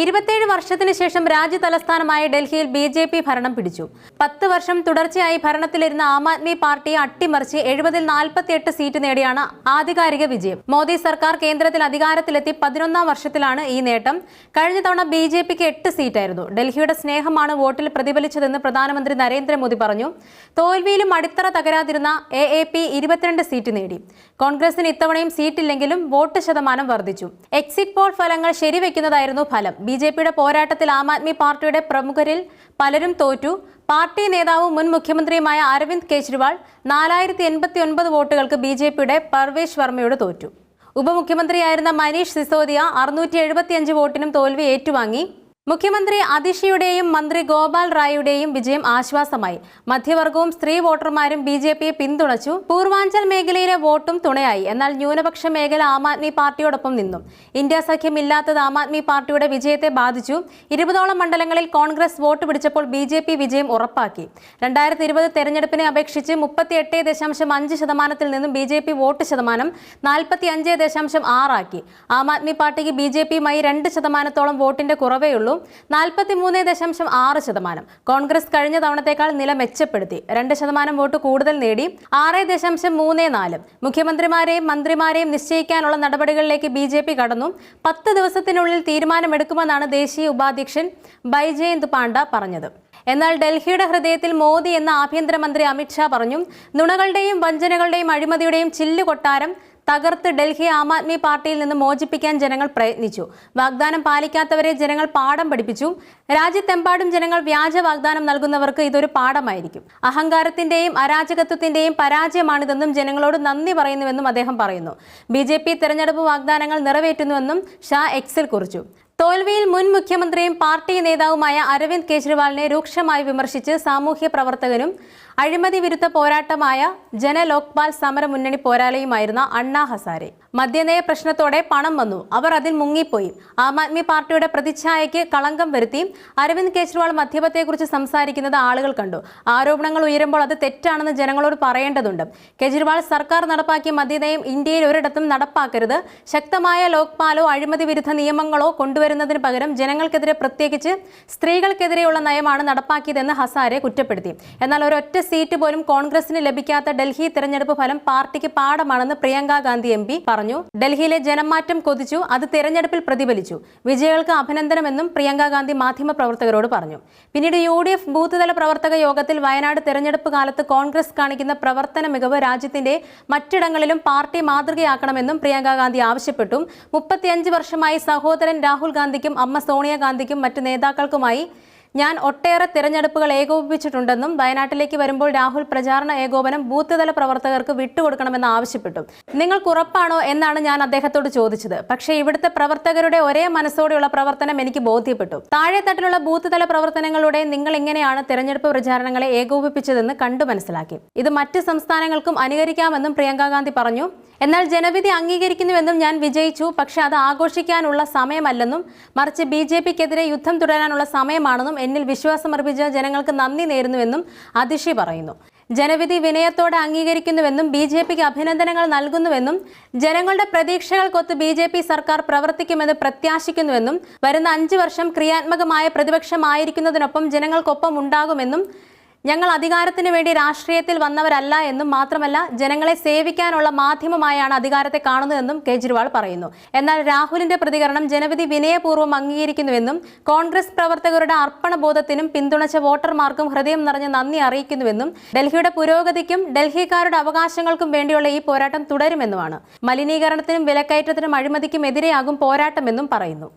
ഇരുപത്തേഴ് വർഷത്തിന് ശേഷം രാജ്യ തലസ്ഥാനമായ ഡൽഹിയിൽ ബി ജെ പി ഭരണം പിടിച്ചു. പത്ത് വർഷം തുടർച്ചയായി ഭരണത്തിലിരുന്ന ആം ആദ്മി പാർട്ടിയെ അട്ടിമറിച്ച് എഴുപതിൽ നാൽപ്പത്തിയെട്ട് സീറ്റ് നേടിയാണ് ആധികാരിക വിജയം. മോദി സർക്കാർ കേന്ദ്രത്തിൽ അധികാരത്തിലെത്തി പതിനൊന്നാം വർഷത്തിലാണ് ഈ നേട്ടം. കഴിഞ്ഞ തവണ ബി ജെ പിക്ക് എട്ട് സീറ്റായിരുന്നു. ഡൽഹിയുടെ സ്നേഹമാണ് വോട്ടിൽ പ്രതിഫലിച്ചതെന്ന് പ്രധാനമന്ത്രി നരേന്ദ്രമോദി പറഞ്ഞു. തോൽവിയിലും അടിത്തറ തകരാതിരുന്ന എ എ പി ഇരുപത്തിരണ്ട് സീറ്റ് നേടി. കോൺഗ്രസിന് ഇത്തവണയും സീറ്റില്ലെങ്കിലും വോട്ട് ശതമാനം വർദ്ധിച്ചു. എക്സിറ്റ് പോൾ ഫലങ്ങൾ ശരിവെക്കുന്നതായിരുന്നു ഫലം. ബി ജെ പിയുടെ പോരാട്ടത്തിൽ ആം ആദ്മി പാർട്ടിയുടെ പ്രമുഖരിൽ പലരും തോറ്റു. പാർട്ടി നേതാവും മുൻ മുഖ്യമന്ത്രിയുമായ അരവിന്ദ് കെജ്രിവാൾ നാലായിരത്തി എൺപത്തി ഒൻപത് വോട്ടുകൾക്ക് ബി ജെ പിയുടെ പർവേഷ് വർമ്മയോട് തോറ്റു. ഉപമുഖ്യമന്ത്രിയായിരുന്ന മനീഷ് സിസോദിയ അറുന്നൂറ്റി എഴുപത്തിയഞ്ച് വോട്ടിനും തോൽവി ഏറ്റുവാങ്ങി. മുഖ്യമന്ത്രി അതിഷിയുടെയും മന്ത്രി ഗോപാൽ റായിയുടെയും വിജയം ആശ്വാസമായി. മധ്യവർഗവും സ്ത്രീ വോട്ടർമാരും ബി ജെ പിയെ പിന്തുണച്ചു. പൂർവാഞ്ചൽ മേഖലയിലെ വോട്ടും തുണയായി. എന്നാൽ ന്യൂനപക്ഷ മേഖല ആം ആദ്മി പാർട്ടിയോടൊപ്പം നിന്നു. ഇന്ത്യ സഖ്യം ഇല്ലാത്തത് ആം ആദ്മി പാർട്ടിയുടെ വിജയത്തെ ബാധിച്ചു. ഇരുപതോളം മണ്ഡലങ്ങളിൽ കോൺഗ്രസ് വോട്ട് പിടിച്ചപ്പോൾ ബി ജെ പി വിജയം ഉറപ്പാക്കി. രണ്ടായിരത്തി ഇരുപത് തെരഞ്ഞെടുപ്പിനെ അപേക്ഷിച്ച് മുപ്പത്തി എട്ട് ദശാംശം അഞ്ച് ശതമാനത്തിൽ നിന്നും ബി ജെ പി വോട്ട് ശതമാനം നാൽപ്പത്തി അഞ്ച് ദശാംശം ആറാക്കി. ആം ആദ്മി പാർട്ടിക്ക് ബി ജെ പിയുമായി രണ്ട് ശതമാനത്തോളം വോട്ടിന്റെ കുറവേ ഉള്ളൂ നാൽപ്പത്തി മൂന്ന് ദശാംശം ആറ് ശതമാനം. കോൺഗ്രസ് കഴിഞ്ഞ തവണത്തേക്കാൾ നില മെച്ചപ്പെടുത്തി. രണ്ട് ശതമാനം വോട്ട് കൂടുതൽ നേടി ആറ് ദശാംശം മൂന്ന് നാല്. മുഖ്യമന്ത്രിമാരെയും മന്ത്രിമാരെയും നിശ്ചയിക്കാനുള്ള നടപടികളിലേക്ക് ബി ജെ പി കടന്നു. പത്ത് ദിവസത്തിനുള്ളിൽ തീരുമാനമെടുക്കുമെന്നാണ് ദേശീയ ഉപാധ്യക്ഷൻ ബൈജയന്ത് പാണ്ഡ പറഞ്ഞത്. എന്നാൽ ഡൽഹിയുടെ ഹൃദയത്തിൽ മോദി എന്ന ആഭ്യന്തരമന്ത്രി അമിത്ഷാ പറഞ്ഞു നുണകളുടെയും വഞ്ചനകളുടെയും അഴിമതിയുടെയും ചില്ലു കൊട്ടാരം തകർത്ത് ഡൽഹി ആം ആദ്മി പാർട്ടിയിൽ നിന്ന് മോചിപ്പിക്കാൻ ജനങ്ങൾ പ്രയത്നിച്ചു. വാഗ്ദാനം പാലിക്കാത്തവരെ ജനങ്ങൾ പാഠം പഠിപ്പിച്ചു. രാജ്യത്തെമ്പാടും ജനങ്ങൾ വ്യാജ വാഗ്ദാനം നൽകുന്നവർക്ക് ഇതൊരു പാഠമായിരിക്കും. അഹങ്കാരത്തിന്റെയും അരാജകത്വത്തിന്റെയും പരാജയമാണിതെന്നും ജനങ്ങളോട് നന്ദി പറയുന്നുവെന്നും അദ്ദേഹം പറയുന്നു. ബി ജെ പി തെരഞ്ഞെടുപ്പ് വാഗ്ദാനങ്ങൾ നിറവേറ്റുന്നുവെന്നും ഷാ എക്സിൽ കുറിച്ചു. തോൽവിയിൽ മുൻ മുഖ്യമന്ത്രിയും പാർട്ടി നേതാവുമായ അരവിന്ദ് കെജ്രിവാളിനെ രൂക്ഷമായി വിമർശിച്ച് സാമൂഹ്യ പ്രവർത്തകനും അഴിമതി വിരുദ്ധ പോരാട്ടമായ ജനലോക്പാൽ സമര മുന്നണി പോരാളിയുമായിരുന്ന അണ്ണാ ഹസാരെ. മദ്യനയ പ്രശ്നത്തോടെ പണം വന്നു. അവർ അതിൽ മുങ്ങിപ്പോയി. ആം ആദ്മി പാർട്ടിയുടെ പ്രതിച്ഛായയ്ക്ക് കളങ്കം വരുത്തി അരവിന്ദ് കെജ്രിവാൾ മദ്യപത്തെക്കുറിച്ച് സംസാരിക്കുന്നത് ആളുകൾ കണ്ടു. ആരോപണങ്ങൾ ഉയരുമ്പോൾ അത് തെറ്റാണെന്ന് ജനങ്ങളോട് പറയേണ്ടതുണ്ട്. കെജ്രിവാൾ സർക്കാർ നടപ്പാക്കിയ മദ്യനയം ഇന്ത്യയിൽ ഒരിടത്തും നടപ്പാക്കരുത്. ശക്തമായ ലോക്പാലോ അഴിമതി വിരുദ്ധ നിയമങ്ങളോ കൊണ്ടുവരുന്നതിന് പകരം ജനങ്ങൾക്കെതിരെ പ്രത്യേകിച്ച് സ്ത്രീകൾക്കെതിരെയുള്ള നയമാണ് നടപ്പാക്കിയതെന്ന് ഹസാരെ കുറ്റപ്പെടുത്തി. എന്നാൽ ഒരൊറ്റ സീറ്റ് പോലും കോൺഗ്രസിന് ലഭിക്കാത്ത ഡൽഹി തെരഞ്ഞെടുപ്പ് ഫലം പാർട്ടിക്ക് പാഠമാണെന്ന് പ്രിയങ്ക ഗാന്ധി എം പറഞ്ഞു. ഡൽഹിയിലെ ജനമാറ്റം കൊതിച്ചു അത് തെരഞ്ഞെടുപ്പിൽ പ്രതിഫലിച്ചു. വിജയികൾക്ക് അഭിനന്ദനമെന്നും പ്രിയങ്ക ഗാന്ധി മാധ്യമപ്രവർത്തകരോട് പറഞ്ഞു. പിന്നീട് യു ഡി എഫ് ബൂത്ത് തല പ്രവർത്തക യോഗത്തിൽ വയനാട് തെരഞ്ഞെടുപ്പ് കാലത്ത് കോൺഗ്രസ് കാണിക്കുന്ന പ്രവർത്തന മികവ് രാജ്യത്തിന്റെ മറ്റിടങ്ങളിലും പാർട്ടി മാതൃകയാക്കണമെന്നും പ്രിയങ്ക ഗാന്ധി ആവശ്യപ്പെട്ടു. മുപ്പത്തിയഞ്ച് വർഷമായി സഹോദരൻ രാഹുൽ ഗാന്ധിക്കും അമ്മ സോണിയാഗാന്ധിക്കും മറ്റ് നേതാക്കൾക്കുമായി ഞാൻ ഒട്ടേറെ തിരഞ്ഞെടുപ്പുകൾ ഏകോപിപ്പിച്ചിട്ടുണ്ടെന്നും വയനാട്ടിലേക്ക് വരുമ്പോൾ രാഹുൽ പ്രചാരണ ഏകോപനം ബൂത്ത് തല പ്രവർത്തകർക്ക് വിട്ടുകൊടുക്കണമെന്ന് ആവശ്യപ്പെട്ടു. നിങ്ങൾക്ക് ഉറപ്പാണോ എന്നാണ് ഞാൻ അദ്ദേഹത്തോട് ചോദിച്ചത്. പക്ഷേ ഇവിടുത്തെ പ്രവർത്തകരുടെ ഒരേ മനസ്സോടെയുള്ള പ്രവർത്തനം എനിക്ക് ബോധ്യപ്പെട്ടു. താഴെത്തട്ടിലുള്ള ബൂത്ത് തല പ്രവർത്തനങ്ങളുടെ നിങ്ങൾ എങ്ങനെയാണ് തിരഞ്ഞെടുപ്പ് പ്രചാരണങ്ങളെ ഏകോപിപ്പിച്ചതെന്ന് കണ്ടു മനസ്സിലാക്കി. ഇത് മറ്റ് സംസ്ഥാനങ്ങൾക്കും അനുകരിക്കാമെന്നും പ്രിയങ്ക ഗാന്ധി പറഞ്ഞു. എന്നാൽ ജനവിധി അംഗീകരിക്കുന്നുവെന്നും ഞാൻ വിജയിച്ചു. പക്ഷേ അത് ആഘോഷിക്കാനുള്ള സമയമല്ലെന്നും മറിച്ച് ബി ജെ പിക്കെതിരെ യുദ്ധം തുടരാനുള്ള സമയമാണെന്നും എന്നിൽ വിശ്വാസമർപ്പിച്ച ജനങ്ങൾക്ക് നന്ദി നേരുന്നുവെന്നും അതിഷി പറയുന്നു. ജനവിധി വിനയത്തോടെ അംഗീകരിക്കുന്നുവെന്നും ബി ജെ പിക്ക് അഭിനന്ദനങ്ങൾ നൽകുന്നുവെന്നും ജനങ്ങളുടെ പ്രതീക്ഷകൾക്കൊത്ത് ബി ജെ പി സർക്കാർ പ്രവർത്തിക്കുമെന്ന് പ്രത്യാശിക്കുന്നുവെന്നും വരുന്ന അഞ്ചു വർഷം ക്രിയാത്മകമായ പ്രതിപക്ഷമായിരിക്കുന്നതിനൊപ്പം ജനങ്ങൾക്കൊപ്പം ഉണ്ടാകുമെന്നും ഞങ്ങൾ അധികാരത്തിന് വേണ്ടി രാഷ്ട്രീയത്തിൽ വന്നവരല്ല എന്നും മാത്രമല്ല ജനങ്ങളെ സേവിക്കാനുള്ള മാധ്യമമായാണ് അധികാരത്തെ കാണുന്നതെന്നും കേജ്രിവാൾ പറയുന്നു. എന്നാൽ രാഹുലിന്റെ പ്രതികരണം ജനവിധി വിനയപൂർവം അംഗീകരിക്കുന്നുവെന്നും കോൺഗ്രസ് പ്രവർത്തകരുടെ അർപ്പണബോധത്തിനും പിന്തുണച്ച വോട്ടർമാർക്കും ഹൃദയം നിറഞ്ഞ നന്ദി അറിയിക്കുന്നുവെന്നും ഡൽഹിയുടെ പുരോഗതിക്കും ഡൽഹിക്കാരുടെ അവകാശങ്ങൾക്കും വേണ്ടിയുള്ള ഈ പോരാട്ടം തുടരുമെന്നുമാണ്. മലിനീകരണത്തിനും വിലക്കയറ്റത്തിനും അഴിമതിക്കും എതിരെയാകും പോരാട്ടമെന്നും പറയുന്നു.